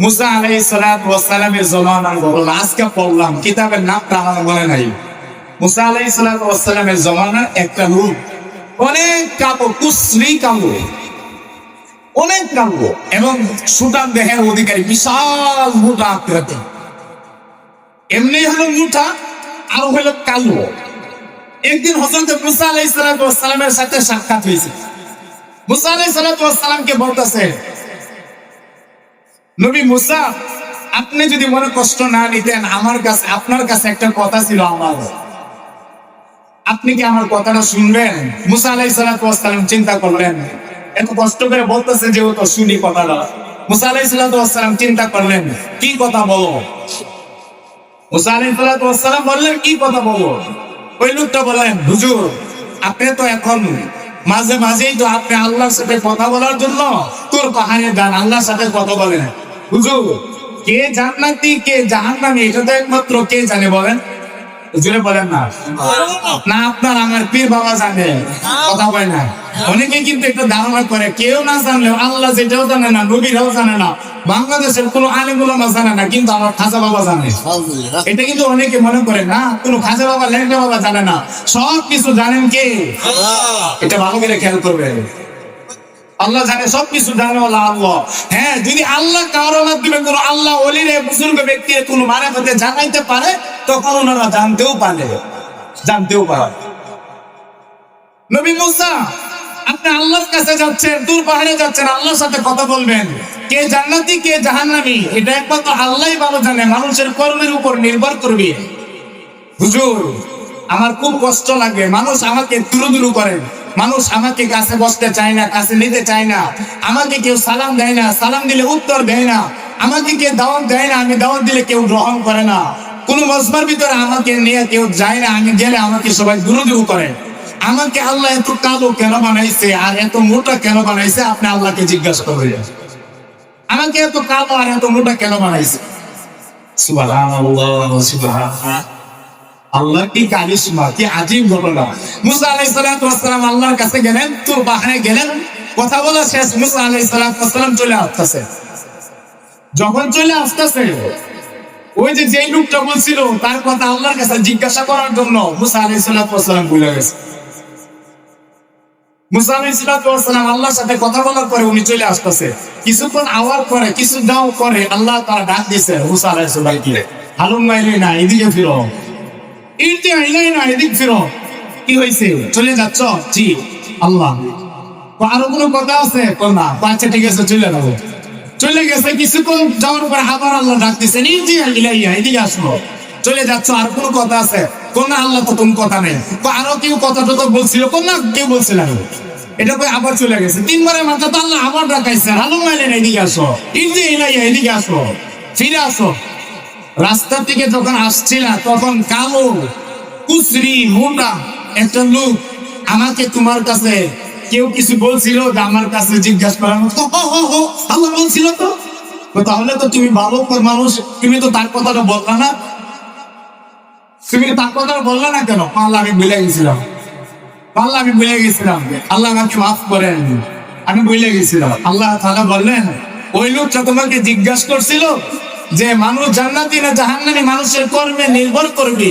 মুসা আলাই ঘটনা আজকে পড়লাম, কিতাবের মনে নাই। মুসা আলাই জমানার একটা রূপ। অনেক কাপড় কুশ্রী কাপড়। অনেক কাপড় এবং দেহের অধিকারী, বিশাল আকৃতি। এমনি হলো মুঠা আর হলো কালো। একদিন হজরত মুসা আলাই সালামের সাথে সাক্ষাৎ হয়েছে। মুসা আলাই সালামকে বলতেছে নবী মুসা, আপনি যদি মনে কষ্ট না নিতেন, আমার কাছে, আপনার কাছে একটা কথা ছিল আমার। আপনি কি আমার কথাটা শুনবেন? মুসা আলাই সালাম চিন্তা করলেন। এত কষ্ট করে বলতেছে যে ও তো শুনি কথাটা। মুসা আলাই সালাম চিন্তা করলেন, কি কথা বলো? মুসা আলাই সালাম বললেন, কি কথা বলো? ওই লোকটা বললেন, হুজুর, আপনি তো এখন মাঝে মাঝেই তো আপনি আল্লাহর সাথে কথা বলার জন্য তোর পাহাড়ে যান, আল্লাহর সাথে কথা বলেন। হুজুর কে জান্নাতি কে জাহান্নামী এটা তো একমাত্র কে জানে বলেন? বলেন না। না আপনার আমার পীর বাবা জানে। কথা বলে না। অনেকে কিন্তু একটা ধারণা করে কেউ না জানলে আল্লাহ যেটাও জানে না নবীরাও জানে না বাংলাদেশের কোনো আলিমুলো না জানে না কিন্তু আমার খাজা বাবা জানে। এটা কিন্তু অনেকে মনে করে না কোনো খাজা বাবা ল্যাংটা বাবা জানে না। সব কিছু জানেন কে? এটা ভালো করে খেয়াল করবেন। আল্লাহ জানে সবকিছু জানে বলা আল্লাহ। হ্যাঁ যদি আল্লাহ কারোর মাধ্যমে কোনো আল্লাহ অলিরে বুজুর্গ ব্যক্তি কোনো মারা হতে জানাইতে পারে, তখন ওনারা জানতেও পারে। জানতেও পারে। নবী মুসা, আপনি আল্লাহর কাছে যাচ্ছেন, দূর পাহাড়ে যাচ্ছেন, আল্লাহর সাথে কথা বলবেন। কে জান্নাতি, কে জাহান্নামি, এটা একমাত্র আল্লাহই ভালো জানে, মানুষের কর্মের উপর নির্ভর করবে। হুজুর, আমার খুব কষ্ট লাগে, মানুষ আমাকে দুরু দুরু করে। মানুষ আমাকে কাছে বসতে চায় না, কাছে নিতে চায় না। আমাকে কেউ সালাম দেয় না, সালাম দিলে উত্তর দেয় না। আমাকে কেউ দাওয়াত দেয় না, আমি দাওয়াত দিলে কেউ গ্রহণ করে না। কোন মজমার ভিতরে আমাকে নিয়ে কেউ যায় না, আমি গেলে আমাকে সবাই দুরু করে। আমাকে আল্লাহ এত কালো কেন বানাইছে আর এত মোটা কেন বানাইছে, আপনি আল্লাহকে জিজ্ঞাসা করবেন। আমাকে এত কালো আর এত মোটা কেন বানাইছে? সুবহানাল্লাহ কি কারিশমা, কি ঘটনা। মুসা সালাতু ওয়াসসালাম আল্লাহর কাছে গেলেন পাহাড়ে গেলেন, কথা বলা শেষ, মুসা সালাতু ওয়াসসালাম চলে আসতেছে। যখন চলে আসতেছে, ওই যে যেই লোকটা বলছিল, তার কথা আল্লাহর কাছে জিজ্ঞাসা করার জন্য মুসা ওয়াসসালাম ভুলে গেছে। সাথে কথা বলার পরে উনি চলে আসতেছে। কিছুক্ষণ আওয়ার পরে কিছু দাও পরে আল্লাহ তারা ডাক দিয়েছে মুসা আলাইহিস সালামকে। হালুম মাইলে না, এদিকে ফিরো। ইলতে আইলাই না এদিক ফিরো। কি হয়েছে চলে যাচ্ছ? জি, আল্লাহ। আরও কোনো কথা আছে? না আচ্ছা ঠিক আছে, চলে যাব। চলে গেছে, কিছুক্ষণ যাওয়ার পর আবার আল্লাহ আইলাইয়া এদিকে আসলো চলে যাচ্ছ, আর কোনো কথা আছে? কোন আল্লাহ তো কথা নেই। আরও কেউ কথা টথা বলছিল? কোন না, কেউ বলছিল এটা কই, আবার চলে গেছে। তিনবারের মাথা তো আল্লাহ আবার ডাকাইছে হালুম মাইলেন এদিকে আসো। ইলতে আইলাইয়া এদিকে আসো। ফিরে আসো। রাস্তা থেকে যখন আসছিল তখন কালো কুসরি মোটা একটা লোক আমাকে তোমার কাছে কেউ কিছু বলছিল আমার কাছে জিজ্ঞাসা করার মতো "হো, হো, হো, আল্লাহ বলছিল তো? তাহলে তো তুমি ভালো মানুষ তুমি তো তার কথাটা বললা না? তুমি তার কথাটা বললা না কেন? আল্লাহ আমি ভুলে গেছিলাম। আল্লাহ আমি ভুলে গেছিলাম আল্লাহ আমাকে মাফ করেন। আমি ভুলে গেছিলাম। আল্লাহ তাআলা বললেন ওই লোকটা তোমাকে জিজ্ঞাসা করছিল যে মানুষ জান্নাতি না জাহান্নামী মানুষের কর্মে নির্ভর করবে?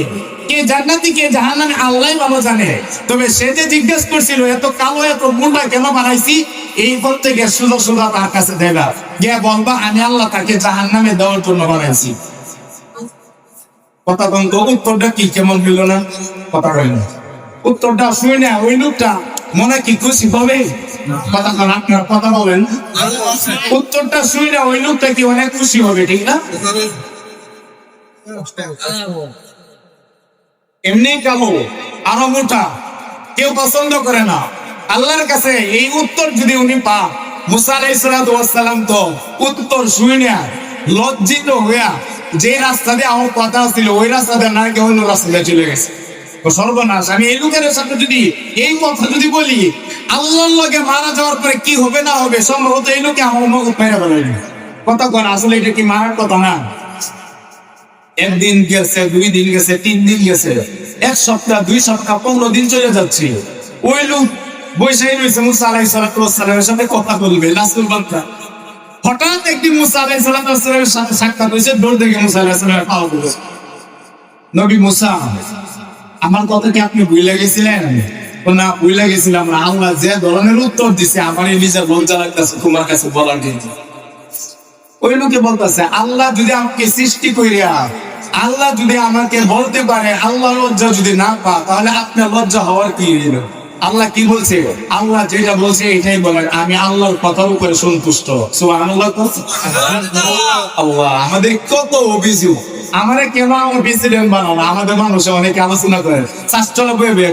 কে জান্নাতি, কে জাহান্নামী আল্লাহ ভালো জানে। তবে সে যে জিজ্ঞেস করছিল, এত কালো, এত মুন্ডা কেন বানাইছি? এই পর থেকে সুযোগ সুযোগ তার কাছে দেবা গিয়ে বলবা, আমি আল্লাহ তাকে জাহান্নামে দেওয়ার জন্য বানাইছি। কথা কম উত্তরটা কি? কেমন হইল না? কথা কই উত্তরটা শুনে ওই লোকটা মনে কি খুশি হবে? কথা কন আপনার কথা বলেন। উত্তরটা শুনে না ওই লোকটা কি অনেক খুশি হবে ঠিক না? এমনি কালো আরও মোটা কেউ পছন্দ করে না। আল্লাহর কাছে এই উত্তর যদি উনি পা মুসা আলাইসালাম তো উত্তর শুনে লজ্জিত হইয়া যে রাস্তা দিয়ে আমার কথা ছিল ওই রাস্তা দিয়ে না কেউ অন্য রাস্তা দিয়ে চলে গেছে। সর্বনাশ, আমি এই লোকের সাথে যদি এই কথা যদি বলি, আল্লাহর লগে মারা যাওয়ার পরে কি হবে না হবে, সম্ভবত এই লোকে আমার মগজ মেরে ফেলাইবে। কথা কোন, আসলে এটা কি মারার কথা না? একদিন গেছে, দুই দিন গেছে, তিন দিন গেছে, এক সপ্তাহ, দুই সপ্তাহ, পনেরো দিন চলে যাচ্ছে। ওই লোক বৈশাখী রয়েছে মুসা আলাই সালামের সাথে কথা বলবে লাস্তুল বার্তা হঠাৎ একদিন মুসা আলাইসালামের সাথে সাক্ষাৎ হয়েছে, দৌড় দেখে মুসা আলাইসালামের পাওয়া দিল নবী মুসা আমার কথা কি আপনি ভুলে গেছিলেন? না ভুলে গেছিলাম না। আল্লাহ যে ধরনের উত্তর দিছে আমার নিজের লজ্জা লাগতেছে তোমার কাছে বলার জন্য ওই লোকে বলতেছে আল্লাহ যদি আমাকে সৃষ্টি করিয়া আল্লাহ যদি আমাকে বলতে পারে আল্লাহ লজ্জা যদি না পা তাহলে আপনার লজ্জা হওয়ার কি হইল? আল্লাহ কি বলছে? আল্লাহ যেটা বলছে এটাই বলেন আমি আল্লাহর কথার উপরে সন্তুষ্ট। আল্লাহ আমাদের কত অভিযোগ। আমাদের কেন আমার প্রেসিডেন্ট বানানো? আমাদের মানুষে অনেকে আলোচনা করে। বয়ে বয়ে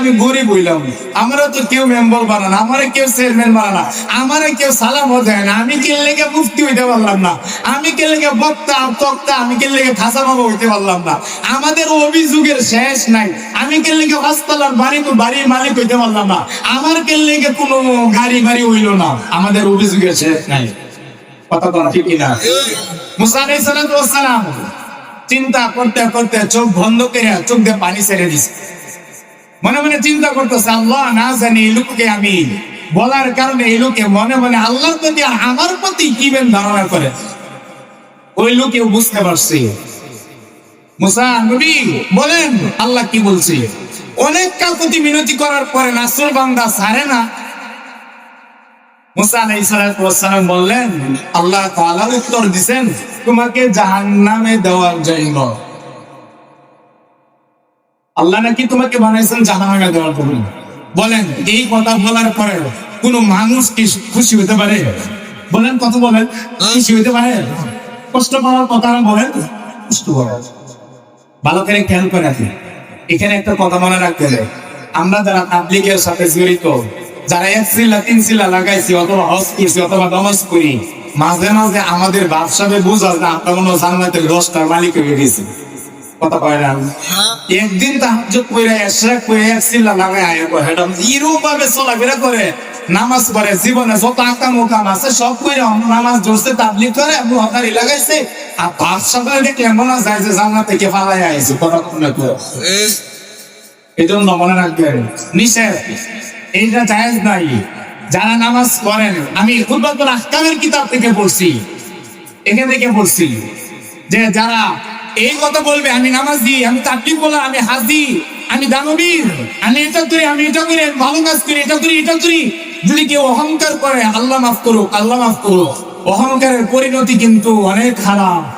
আমি গরিব হইলাম আমরা তো কেউ মেম্বার বানানো আমারে কেউ চেয়ারম্যান বানানা আমারে কেউ সালামও দেয় না। আমি কিনলে মুফতি হইতে পারলাম না। আমি কিনলে বক্তা তক্তা আমি কিনলে খাসা বাবা হইতে পারলাম না। আমাদের অভিযোগের শেষ নাই। আমি কিনলে হাসপাতাল বাড়ি বাড়ির মালিক হইতে পারলাম না। আমার কিনলে কোনো গাড়ি বাড়ি হইল না। আমাদের অভিযোগের শেষ নাই। কথা বলা ঠিক না মুসা আলাইহিস সালাম। চিন্তা করতে করতে চোখ বন্ধ করে চোখ দিয়ে পানি ছেড়ে দিছে। মনে মনে চিন্তা করতেছে, আল্লাহ না জানি এই লোককে আমি বলার কারণে এই লোকে মনে মনে আল্লাহর প্রতি আমার প্রতি কি বেন ধারণা করে? ওই লোকে বুঝতে পারছি। বলেন, আল্লাহ কি বলছে? অনেক কাকুতি মিনতি করার পরে নাসুর বান্দা ছাড়ে না? মুসা আলাইহিস সালাম বললেন, আল্লাহ উত্তর তোমাকে জাহান্নামে দেওয়ার জন্য। আল্লাহ নাকি তোমাকে বানাইছেন জাহান্নামে দেওয়ার জন্য। বলেন, এই কথা বলার পরে কোন মানুষ কি খুশি হতে পারে? বলেন, কত বলেন? খুশি হতে পারে? কষ্ট পাওয়ার কথা বলেন? কষ্ট পাওয়ার। ভালো করে খেয়াল করে এখানে একটা কথা মনে রাখতে হবে। আমরা যারা তাবলিগের সাথে জড়িত যারা এক সিলা তিন সিলা লাগাইছি অথবা হজ করছি অথবা নমাজ করি মাঝে মাঝে আমাদের ব্যবসাবে বুঝা যে আমরা কোনো জান্নাতের দশটার মালিক হয়ে গেছে। কথা কয় না? একদিন তাহাজ্জুদ কইরা ইশরাক কইরা এক সিলা লাগাই আয় এটা এরকম ভাবে চলাফেরা করে নামাজ পড়ে জীবনে যত আকাম উকাম আছে সব কইরা নামাজ ধরছে তাবলিগ করে লাগাইছে। আর সকালে দেখলে মনে যায় যে জান্নাত থেকে ফালাই আইছে কথা কোনো এই জন্য মনে রাখবেন নিষেধ। এইটা জায়েজ নাই। যারা নামাজ পড়েন, আমি খুববাতুল আহকামের কিতাব থেকে পড়ছি। এখান থেকে পড়ছি। যে যারা এই কথা বলবে, আমি নামাজ দিই আমি তাবলিগ বলা আমি হাজি, আমি দানবীর, আমি এটা করি, আমি এটা করি ভালো কাজ করি, এটা করি এটা করি। যদি কেউ অহংকার করে, আল্লাহ মাফ করুক, আল্লাহ মাফ করুক। অহংকারের পরিণতি কিন্তু অনেক খারাপ।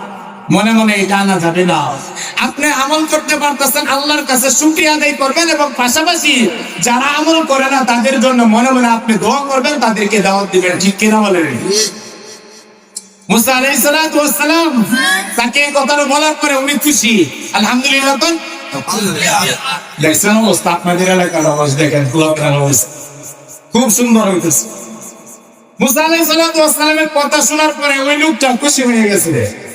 মনে মনে এটা আনা যাবে না আপনি আমল করতে পারতেছেন, আল্লাহর কাছে শুকরিয়া আদায় করবেন এবং পাশাপাশি যারা আমল করে না, তাদের জন্য মনে মনে আপনি দোয়া করবেন, তাদেরকে দাওয়াত দিবেন। ঠিক কিনা বলেন? কথা শোনার পরে ওই লোকটা খুশি হয়ে গেছে।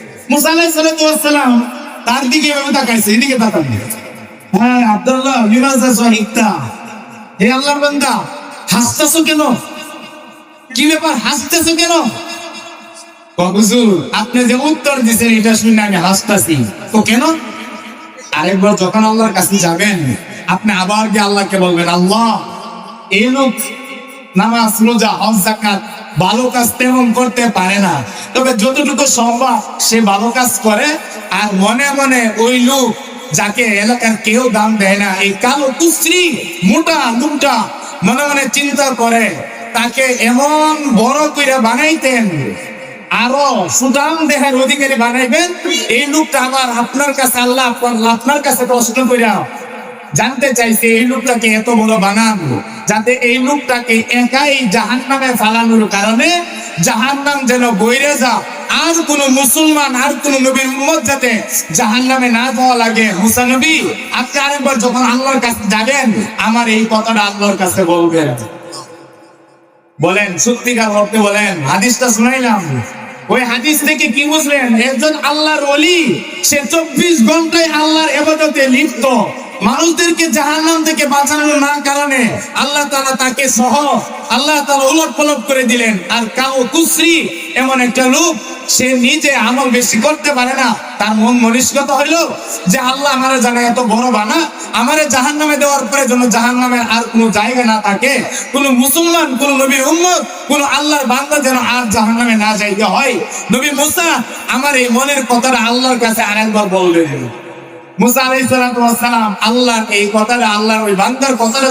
তার দিকে এদিকে তাকান। হ্যাঁ আব্দুল্লাহ হে আল্লাহর বান্দা, হাসতেছো কেন? কি ব্যাপার, হাসতেছো কেন? আপনি যে উত্তর দিচ্ছেন এটা শুনে আমি হাসতাছি। তো কেন? আরেকবার যখন আল্লাহর কাছে যাবেন, আপনি আবার গিয়ে আল্লাহকে বলবেন, আল্লাহ, এই লোক নামাজ, রোজা, হজ জাকাত ভালো কাজ তেমন করতে পারে না। তবে যতটুকু সম্ভব সে ভালো কাজ করে। আর মনে মনে ওই লোক যাকে এলাকার কেউ দাম দেয় না, এই কালো কুশ্রী মোটা লুকটা মনে মনে চিন্তা করে, তাকে এমন বড় করে বানাইতেন, আরও সুদাম দেহের অধিকারী বানাইবেন, এই লোকটা আবার আপনার কাছে, আল্লাহ আপনার- আপনার কাছে প্রশ্ন করিয়া জানতে চাইছে এই লোকটাকে এত বড় বানান যাতে এই লোকটাকে একাই জাহান নামে ফালানোর কারণে জাহান নাম যেন বইরে যা আর কোন মুসলমান, আর কোন নবীর উম্মত যাতে জাহান নামে না যাওয়া লাগে। মুসা নবী, আপনি আরেকবার যখন আল্লাহর কাছে যাবেন, আমার এই কথাটা আল্লাহর কাছে বলবেন। বলেন, সত্যিকার অর্থে বলেন, হাদিসটা শুনাইলাম। ওই হাদিস থেকে কি বুঝলেন? একজন আল্লাহর অলি সে চব্বিশ ঘন্টায় আল্লাহর এবাদতে লিপ্ত। মানুষদেরকে জাহান্নাম থেকে বাঁচানোর না কারণে আল্লাহ তাআলা তাকে সহ আল্লাহ তাআলা উলট পলট করে দিলেন। আর কাউ কুশ্রী এমন একটা লোক, সে নিজে আমল বেশি করতে পারে না। তার মন মনস্কতা হইল যে আল্লাহ আমার জানে এত বড় বানা, আমারে জাহান নামে দেওয়ার পরে যেন জাহান নামের আর কোনো জায়গা না থাকে। কোন মুসলমান, কোন নবীর উম্মত, কোন আল্লাহর বান্দা যেন আর জাহান নামে না যাইতে হয়। নবী মুসা, আমার এই মনের কথাটা আল্লাহর কাছে আরেকবার বলবেন এই কথাটা ওই বান্দার কথাটা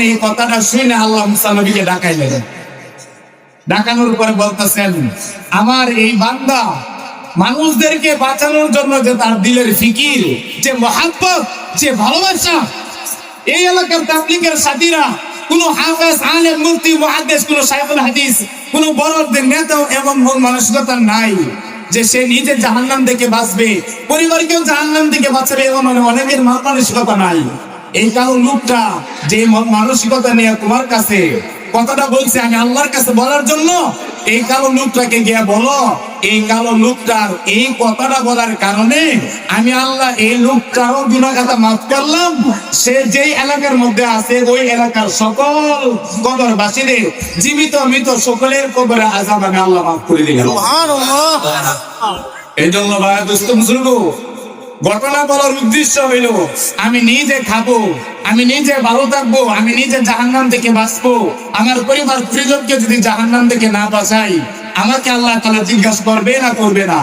এই কথাটা আল্লাহ ডাকানোর আমার এই বান্দা মানুষদেরকে বাঁচানোর জন্য যে তার দিলের ফিকির, যে মহাব্বত, যে ভালোবাসা, এই এলাকার তাবলিগের সাথীরা, কোন হাফেজ, আলেম মুহাদ্দিস, কোন সাইফুল হাদিস, কোন বড়দের নেতা এবং মন মানসিকতা নাই। যে সে নিজে জাহান্নাম থেকে বাঁচবে। পরিবারকেও জাহান্নাম থেকে বাঁচাবে এবং অনেকের মন মানসিকতা নাই। এই কারও লোকটা যে মন মানসিকতা নিয়ে তোমার কাছে, কথাটা বলছে আমি আল্লাহর কাছে বলার জন্য, এই কারণ লোকটাকে গিয়ে বলো এই কালো লোকটার এই কথাটা বলার কারণে আমি আল্লাহ এই লোকটারও গুণাগাতা মাফ করলাম। সে যেই এলাকার মধ্যে আছে ওই এলাকার সকল কবরবাসীদের জীবিত মৃত সকলের কবরে আজাব আমি আল্লাহ মাফ করে দিলাম। এই জন্য ভাই দুস্থ মুসলমান ঘটনা বলার উদ্দেশ্য হইল আমি নিজে খাব আমি নিজে ভালো থাকব আমি নিজে জাহান্নাম থেকে বাঁচবো আমার পরিবার পরিজনকে যদি জাহান্নাম থেকে না বাঁচাই আমাকে আল্লাহ তালা জিজ্ঞাসা করবে না করবে না?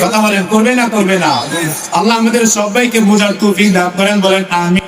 কথা বলেন করবে না করবে না? আল্লাহ আমাদের সবাইকে বোঝার তৌফিক দান করেন বলেন আমি